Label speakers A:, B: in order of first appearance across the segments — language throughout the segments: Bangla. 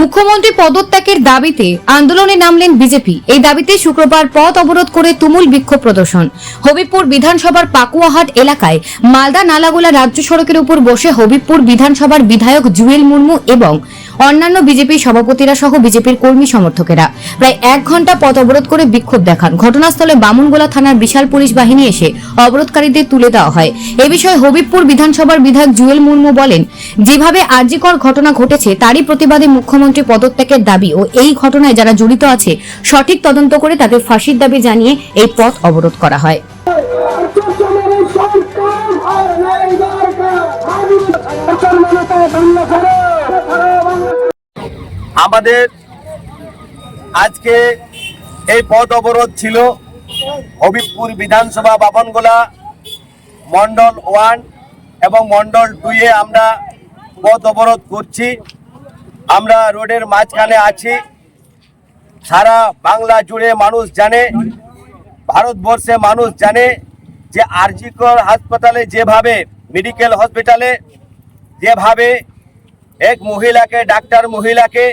A: মুখ্যমন্ত্রী পদত্যাগের দাবিতে আন্দোলনে নামলেন বিজেপি। এই দাবিতে শুক্রবার পথ অবরোধ করে তুমুল বিক্ষোভ প্রদর্শন। হবিবপুর বিধানসভার পাকুয়াহাট এলাকায় মালদা নালাগোলা রাজ্য সড়কের উপর বসে হবিবপুর বিধানসভার বিধায়ক জুয়েল মুর্মু এবং অন্যান্য বিজেপি সভাপতিরা সহ বিজেপির কর্মী সমর্থকেরা। প্রায় এক ঘণ্টা পথ অবরোধ করে বিক্ষোভ দেখান। ঘটনাস্থলে বামুনগোলা থানার বিশাল পুলিশ বাহিনী এসে অবরোধকারীদের তুলে দেওয়া হয়। এ বিষয়ে হবিবপুর বিধানসভার বিধায়ক জুয়েল মুর্মু বলেন, যেভাবে আর্যিকর ঘটনা ঘটেছে, তারই প্রতিবাদে মুখ্যমন্ত্রী পদত্যাগের দাবি ও এই ঘটনায় যারা জড়িত আছে, সঠিক তদন্ত করে তাদের ফাঁসির দাবি জানিয়ে এই পথ অবরোধ করা হয়।
B: আমাদের আজকে এই পথ অবরোধ ছিল হবিবপুর বিধানসভা বাবনগোলা মন্ডল ওয়ান এবং মন্ডল টুয়ে আমরা পথ অবরোধ করছি। আমরা রোডের মাঝখানে আছি। সারা বাংলা জুড়ে মানুষ জানে, ভারতবর্ষে মানুষ জানে যে আরজিকর হাসপাতালে যেভাবে, মেডিকেল হসপিটালে যেভাবে এক মহিলাকে, ডাক্তার মহিলাকে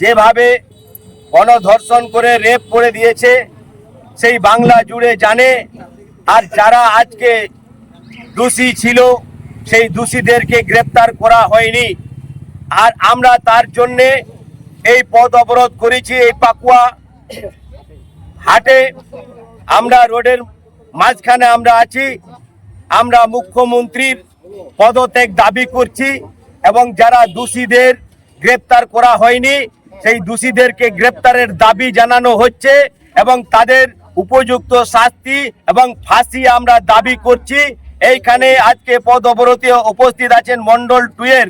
B: যেভাবে গণধর্ষণ করে রেপ করে দিয়েছে, সেই বাংলা জুড়ে জানে। আর যারা আজকে দোষী ছিল, সেই দোষীদেরকে গ্রেপ্তার করা হয়নি। আর আমরা তার জন্যে এই পথ অবরোধ করেছি, এই পাকুয়া হাটে। আমরা রোডের মাঝখানে আমরা আছি। আমরা মুখ্যমন্ত্রীর পদত্যাগ দাবি করছি এবং যারা দোষীদের গ্রেপ্তার করা হয়নি সেই দোষীদেরকে গ্রেপ্তারের দাবি জানানো হচ্ছে এবং তাদের উপযুক্ত শাস্তি এবং ফাঁসি আমরা দাবি করছি। এইখানে আজকে পদ অবরোধে উপস্থিত আছেন মন্ডল টু এর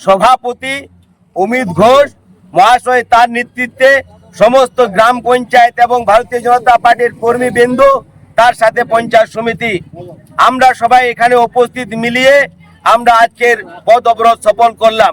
B: সভাপতি অমিত ঘোষ। মহাশয় তার নেতৃত্বে সমস্ত গ্রাম পঞ্চায়েত এবং ভারতীয় জনতা পার্টির কর্মীবৃন্দ তার সাথে পঞ্চায়েত সমিতি। আমরা সবাই এখানে উপস্থিত মিলিয়ে আমরা আজকের পদ অবরোধ সফল করলাম।